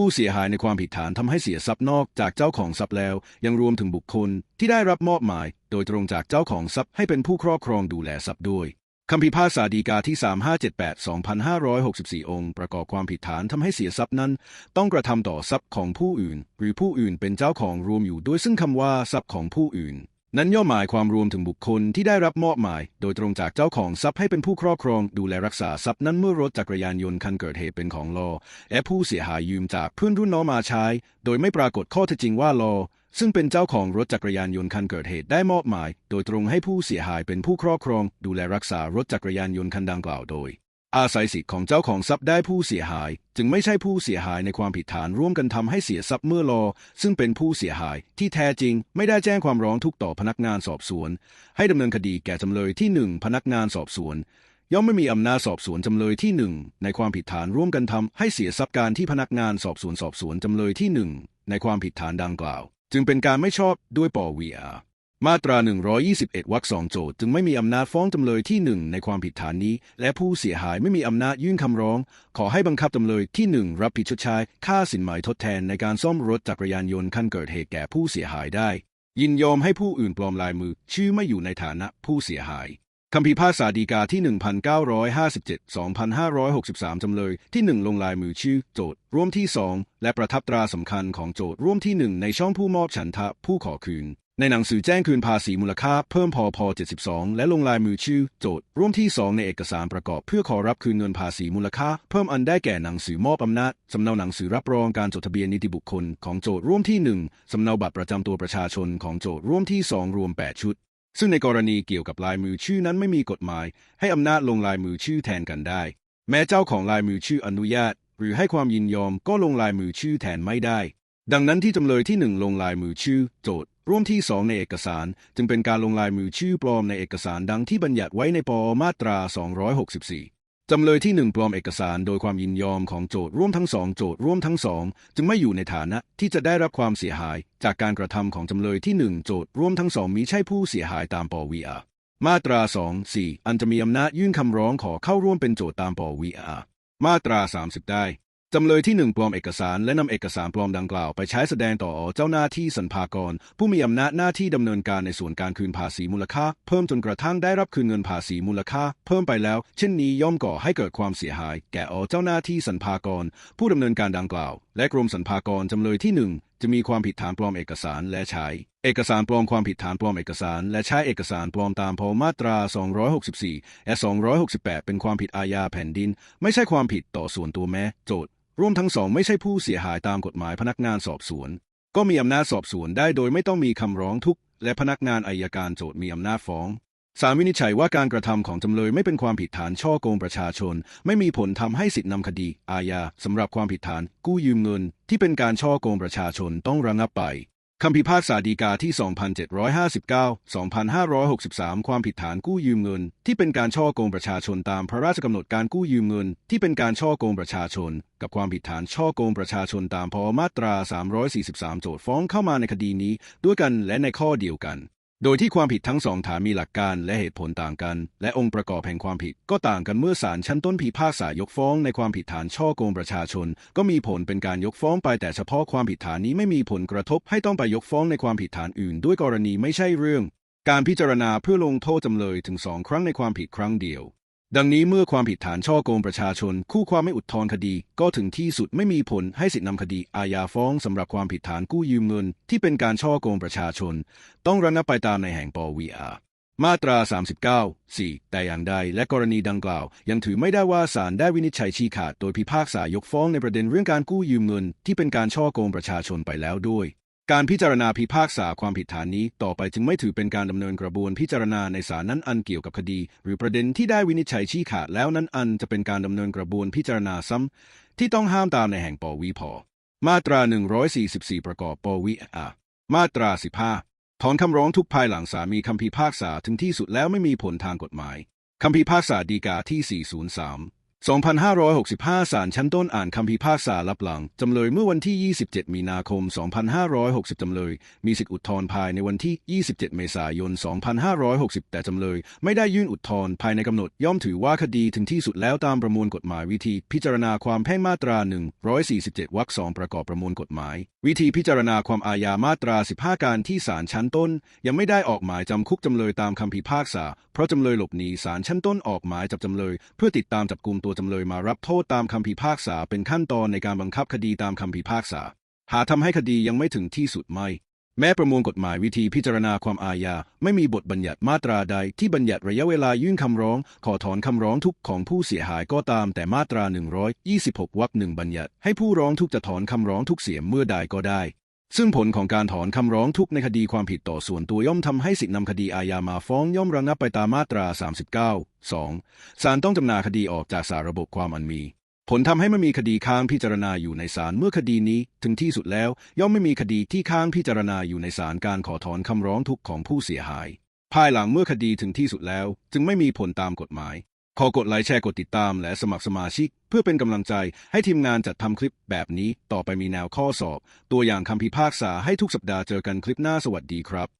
ผู้เสียหายในความผิดฐานทำให้เสียทรัพย์นอกจากเจ้าของทรัพย์แล้ว ยังรวมถึงบุคคลที่ได้รับมอบหมาย โดยตรงจากเจ้าของทรัพย์ให้เป็นผู้ครอบครองดูแลทรัพย์ด้วยคำพิพากษาฎีกาที่ 3578-2564 องค์ ประกอบความผิดฐานทำให้เสียทรัพย์นั้น ต้องกระทำต่อทรัพย์ของผู้อื่น หรือผู้อื่นเป็นเจ้าของรวมอยู่ด้วยซึ่งคำว่าทรัพย์ของผู้อื่น นั้นย่อมหมายความรวมถึงบุคคลที่ได้รับมอบหมาย โดยตรงจากเจ้าของทรัพย์ให้เป็นผู้ครอบครอง ดูแลรักษาทรัพย์นั้นเมื่อรถจักรยานยนต์คันเกิดเหตุเป็นของลอและผู้เสียหายยืมจากเพื่อนรุ่นน้องมาใช้ โดยไม่ปรากฏข้อเท็จจริงว่าลอซึ่งเป็นเจ้าของรถจักรยานยนต์คันเกิดเหตุได้มอบหมาย โดยตรงให้ผู้เสียหายเป็นผู้ครอบครอง ดูแลรักษารถจักรยานยนต์คันดังกล่าวโดย อาศัยสิทธิ์ของเจ้าของทรัพย์ได้ผู้เสียหาย จึงไม่ใช่ผู้เสียหายในความผิดฐานร่วมกันทำให้เสียทรัพย์เมื่อรอ ซึ่งเป็นผู้เสียหายที่แท้จริง ไม่ได้แจ้งความร้องทุกข์ต่อพนักงานสอบสวน ให้ดำเนินคดีแก่จำเลยที่หนึ่งพนักงานสอบสวน ย่อมไม่มีอำนาจสอบสวนจำเลยที่หนึ่งในความผิดฐานร่วมกันทำให้เสียทรัพย์การที่พนักงานสอบสวนสอบสวนจำเลยที่หนึ่งในความผิดฐานดังกล่าว จึงเป็นการไม่ชอบด้วยปวีอา มาตรา 121 วรรคสองโจทจึงไม่มีอำนาจฟ้องจำเลยที่หนึ่งในความผิดฐานนี้ และผู้เสียหายไม่มีอำนาจยื่นคำร้อง ขอให้บังคับจำเลยที่หนึ่งรับผิดชดใช้ค่าสินไหมทดแทนในการซ่อมรถจักรยานยนต์คันเกิดเหตุแก่ผู้เสียหายได้ ยินยอมให้ผู้อื่นปลอมลายมือ ชื่อไม่อยู่ในฐานะผู้เสียหายคำพิพากษาฎีกาที่ 1957-2563 จำเลยที่ 1 ลงลายมือชื่อ โจทย์ร่วมที่ 2 และประทับตราสำคัญของโจทย์ร่วมที่ 1 ในช่องผู้มอบฉันทะผู้ขอคืน ในหนังสือแจ้งคืนภาษีมูลค่าเพิ่มพอพอ72 และลงลายมือชื่อ โจทย์ ร่วมที่ 2 ในเอกสารประกอบเพื่อขอรับคืนเงินภาษีมูลค่า เพิ่มอันได้แก่หนังสือมอบอำนาจสำเนาหนังสือรับรองการจดทะเบียนนิติบุคคลของโจทย์ร่วมที่ 1 สำเนาบัตรประจำตัวประชาชนของโจทย์ร่วมที่ 2 รวม 8 ชุด ซึ่งในกรณีเกี่ยวกับลายมือชื่อนั้นไม่มีกฎหมาย ให้อำนาจลงลายมือชื่อแทนกันได้ แม้เจ้าของลายมือชื่ออนุญาต หรือให้ความยินยอมก็ลงลายมือชื่อแทนไม่ได้ ดังนั้นที่จำเลยที่หนึ่งลงลายมือชื่อ โจทย์ ร่วมที่สองในเอกสาร จึงเป็นการลงลายมือชื่อปลอมในเอกสารดังที่บัญญัติไว้ในปอมาตรา 264 จำเลยที่หนึ่งปลอมเอกสารโดยความยินยอมของโจทร่วมทั้งสองโจทร่วมทั้งสองจึงไม่อยู่ในฐานะที่จะได้รับความเสียหาย จากการกระทำของจำเลยที่หนึ่งโจทร่วมทั้งสองมิใช่ผู้เสียหายตามปวีอามาตรา 2 4 อันจะมีอำนาจยื่นคำร้องขอเข้าร่วมเป็นโจทตามปวีอามาตรา 30 ได้ จำเลยที่หนึ่งปลอมเอกสารและนำเอกสารปลอมดังกล่าวไปใช้แสดงต่อเจ้าหน้าที่สรรพากร ผู้มีอำนาจหน้าที่ดำเนินการในส่วนการคืนภาษีมูลค่า เพิ่มจนกระทั่งได้รับคืนเงินภาษีมูลค่า เพิ่มไปแล้ว เช่นนี้ย่อมก่อให้เกิดความเสียหาย แก่เจ้าหน้าที่สรรพากร ผู้ดำเนินการดังกล่าว และกรมสรรพากรจำเลยที่หนึ่งจะมีความผิดฐานปลอมเอกสารและใช้ เอกสารปลอมความผิดฐานปลอมเอกสาร และใช้เอกสารปลอมตามพมาตรา 264 และ 268 เป็นความผิดอาญาแผ่นดิน ไม่ใช่ความผิดต่อส่วนตัวแม้ โจทย์รวมทั้งสองไม่ใช่ผู้เสียหายตามกฎหมายพนักงานสอบสวน ก็มีอำนาจสอบสวนได้โดยไม่ต้องมีคำร้องทุกข์และพนักงานอายการโจทย์มีอำนาจฟ้อง ศาลวินิจฉัยว่าการกระทำของจำเลยไม่เป็นความผิดฐานช่อโกงประชาชน ไม่มีผลทำให้สิทธินำคดี อาญาสำหรับความผิดฐาน กู้ยืมเงิน ที่เป็นการช่อโกงประชาชนต้องระงับไปคำพิพากษาฎีกาที่ 2759 2563 ความผิดฐานกู้ยืมเงิน ที่เป็นการช่อโกงประชาชนตามพระราชกำหนดการกู้ยืมเงิน ที่เป็นการช่อโกงประชาชน กับความผิดฐานช่อโกงประชาชนตามพมาตรา 343 โจทย์ฟ้องเข้ามาในคดีนี้ด้วยกันและในข้อเดียวกัน โดยที่ความผิดทั้งสองฐานมีหลักการและเหตุผลต่างกัน และองค์ประกอบแห่งความผิดก็ต่างกันเมื่อศาลชั้นต้นพิพากษายกฟ้องในความผิดฐานช่อโกงประชาชน ก็มีผลเป็นการยกฟ้องไปแต่เฉพาะความผิดฐานนี้ไม่มีผลกระทบให้ต้องไปยกฟ้องในความผิดฐานอื่น ด้วยกรณีไม่ใช่เรื่อง การพิจารณาเพื่อลงโทษจำเลยถึงสองครั้งในความผิดครั้งเดียว ดังนี้เมื่อความผิดฐานช่อโกงประชาชน คู่ความไม่อุทธรณ์คดี ก็ถึงที่สุดไม่มีผลให้สิทธินำคดีอาญาฟ้องสำหรับความผิดฐานกู้ยืมเงิน ที่เป็นการช่อโกงประชาชน ต้องระงับไปตามในแห่งปวีอามาตรา 39 4 แต่อย่างใดและกรณีดังกล่าว ยังถือไม่ได้ว่าศาลได้วินิจฉัยชี้ขาดโดยพิพากษายกฟ้องในประเด็นเรื่องการกู้ยืมเงิน ที่เป็นการช่อโกงประชาชนไปแล้วด้วย การพิจารณาพิพากษาความผิดฐานนี้ต่อไปจึงไม่ถือเป็นการดำเนินกระบวนพิจารณาในศาลนั้นอันเกี่ยวกับคดี หรือประเด็นที่ได้วินิจฉัยชี้ขาดแล้วนั้นอันจะเป็นการดำเนินกระบวนพิจารณาซ้ำที่ต้องห้ามตามในแห่งปวีพมาตรา 144 ประกอบปวีอามาตรา 15 ถอนคำร้องทุกภายหลังศาลมีคำพิพากษาถึงที่สุดแล้วไม่มีผลทางกฎหมายคำพิพากษาฎีกาที่ 403 2565 ศาลชั้นต้นอ่านคำพิพากษารับหลัง จำเลยเมื่อวันที่ 27 มีนาคม 2560 จำเลย มีสิทธิอุทธรณ์ภายในวันที่ 27 เมษายน 2560 แต่จำเลยไม่ได้ยื่นอุทธรณ์ภายในกำหนด ย่อมถือว่าคดีถึงที่สุดแล้วตามประมวลกฎหมายวิธีพิจารณาความแพ่งมาตรา 147 วรรคสองประกอบประมวลกฎหมาย วิธีพิจารณาความอาญามาตรา 15 การที่ศาลชั้นต้น ยังไม่ได้ออกหมายจำคุกจำเลยตามคำพิพากษา เพราะจำเลยหลบหนีศาลชั้นต้นออกหมายจับจำเลย เพื่อติดตามจับกลุ่มตัวจำเลยมารับโทษตามคำพิพากษาเป็นขั้นตอนในการบังคับคดีตามคำพิพากษา หาทำให้คดียังไม่ถึงที่สุดไม่ แม้ประมวลกฎหมายวิธีพิจารณาความอาญา ไม่มีบทบัญญัติมาตราใดที่บัญญัติระยะเวลายื่นคำร้อง ขอถอนคำร้องทุกของผู้เสียหายก็ตามแต่มาตรา 126 วรรคหนึ่งบัญญัติ ให้ผู้ร้องทุกจะถอนคำร้องทุกเสียเมื่อใดก็ได้ ซึ่งผลของการถอนคำร้องทุกในคดีความผิดต่อส่วนตัวย่อมทำให้สิทธินำคดีอาญามาฟ้องย่อมระงับไปตามมาตรา 39 2ศาลต้องจำหนาคดีออกจากสาระบบความอันมี ผลทำให้ไม่มีคดีค้างพิจารณาอยู่ในศาลเมื่อคดีนี้ ถึงที่สุดแล้ว ย่อมไม่มีคดีที่ค้างพิจารณาอยู่ในศาลการขอถอนคำร้องทุกของผู้เสียหาย ภายหลังเมื่อคดีถึงที่สุดแล้ว จึงไม่มีผลตามกฎหมาย ขอกดไลค์แชร์กดติดตาม และสมัครสมาชิก เพื่อเป็นกำลังใจให้ทีมงานจัดทำคลิปแบบนี้ต่อไปมีแนวข้อสอบ ตัวอย่างคำพิพากษาให้ทุกสัปดาห์เจอกันคลิปหน้าสวัสดีครับ